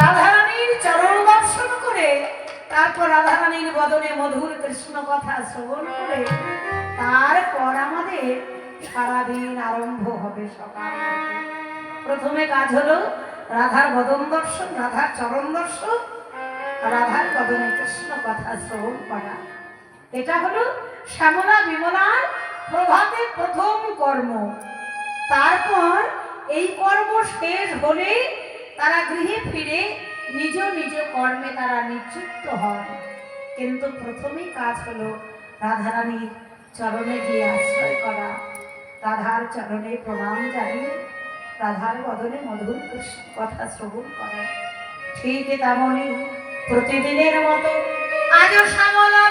রাধারানীর চরণ দর্শন করে, তারপর রাধারানীর বদনে মধুর কৃষ্ণ কথা শ্রবণ করে, তারপর আমাদের সারাদিন আরম্ভ হবে সকাল। প্রথমে কাজ হলো রাধার বদন দর্শন, রাধার চরণ দর্শন, রাধার বদনে কৃষ্ণ কথা শ্রবণ করা। এটা হলো শ্যামলা বিমলার প্রভাতে প্রথম কর্ম। তারপর এই কর্ম শেষ হলে তারা গৃহে ফিরে নিজ নিজ কর্মে তারা নিযুক্ত হন। কিন্তু প্রথমেই কাজ হলো রাধারানীর চরণে গিয়ে আশ্রয় করা। রাধার চরণে প্রণাম জানিয়ে রাধার বদনে মধুর কথা শ্রবণ করা। ঠিক তেমনই প্রতিদিনের মতো আজও শ্যামলা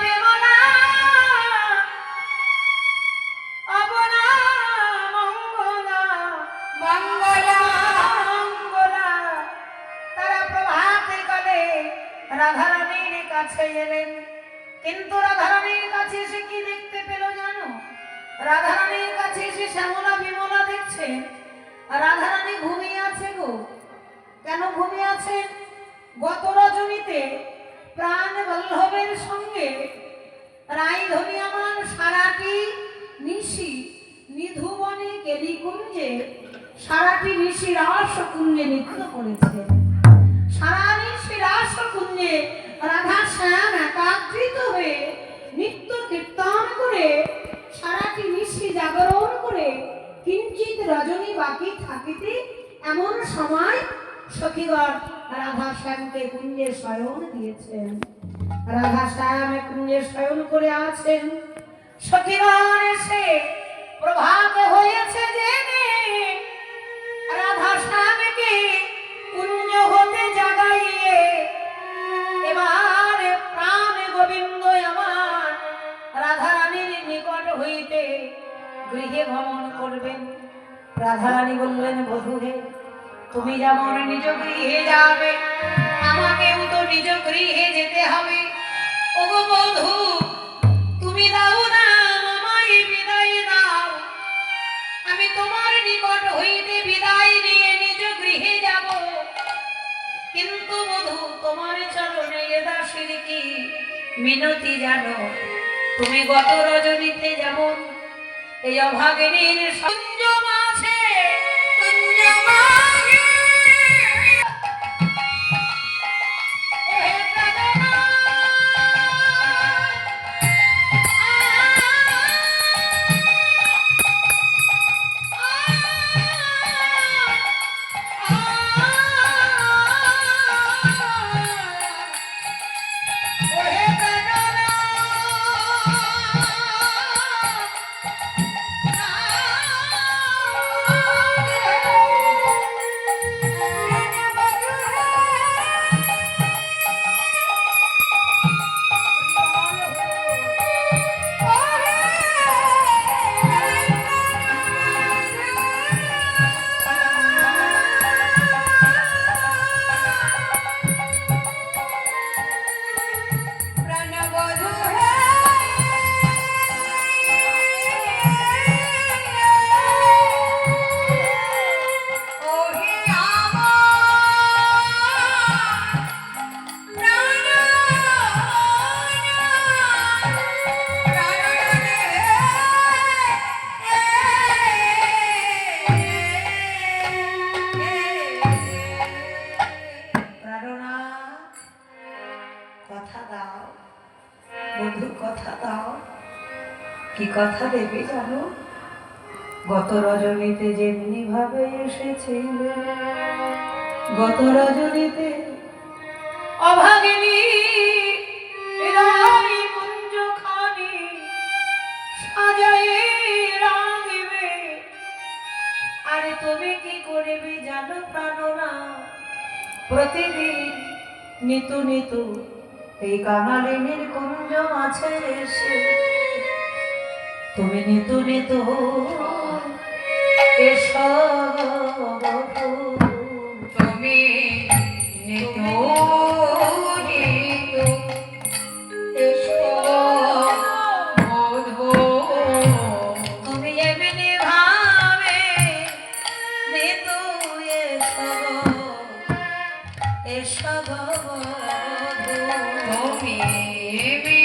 কাছে এলেন। কিন্তু রাধারানীর কাছে এসে কি দেখতে পেল জানো? রাধারানীর কাছে এসে শ্যামলা বিমলা দেখছেন রাধারানী ঘুমিয়ে আছে গো। কেন ঘুমিয়ে আছে? গত রজনীতে প্রাণ বল্লভের সঙ্গে রায়ধনী আমার সারাটি নিশি নিধুবনে কেলিকুঞ্জে, সারাটি নিশি রাস কুঞ্জে নৃত্য করেছেন সারা নিশি রাস কুঞ্জে রাধা শ্যাম একাগ্রিত হয়ে নিত্য কীর্তন করে সারাটি নিশি জাগরণ করে কিঞ্চিত রজনী বাকি থাকিতে এমন সময় সখীগণ রাধা শ্যামকে কুঞ্জে শয়ন দিয়েছেন। রাধা শ্যাম কুঞ্জে শয়ন করে আছেন। সখীগণ এসে প্রভাত হয়েছে জেনে রাধা শ্যামকে গৃহে ভ্রমণ করবেন। রাধারানী বললেন, বধূরে, তুমি যেমন নিজ গৃহে যাবে, আমাকেও তো নিজ গৃহে যেতে হবে। ওগো বধূ, তুমি দাও না, আমায় বিদায় দাও। আমি তোমার নিকট হইতে বিদায় নিয়ে নিজ গৃহে যাব। কিন্তু বধূ, তোমার চরণে দাসীর কি? মিনতি জানো, তুমি গত রজনীতে যেমন এই অভাগিনীর কথা দাও। বন্ধু, কথা দাও। কি কথা দেবে জানো? গত রজনীতে যেমনি ভাবে এসেছিল, গত রজনীতে অভাগিনী আরে তুমি কি করবে জানো প্রাণনা? প্রতিদিন নিতু নিতু এই কাঙালিনীর কুঞ্জ মাছে এসে তুমি নিতু নিতু এসো বধূ। তুমি নিতু নিতু এসো বধূ। তুমি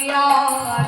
ya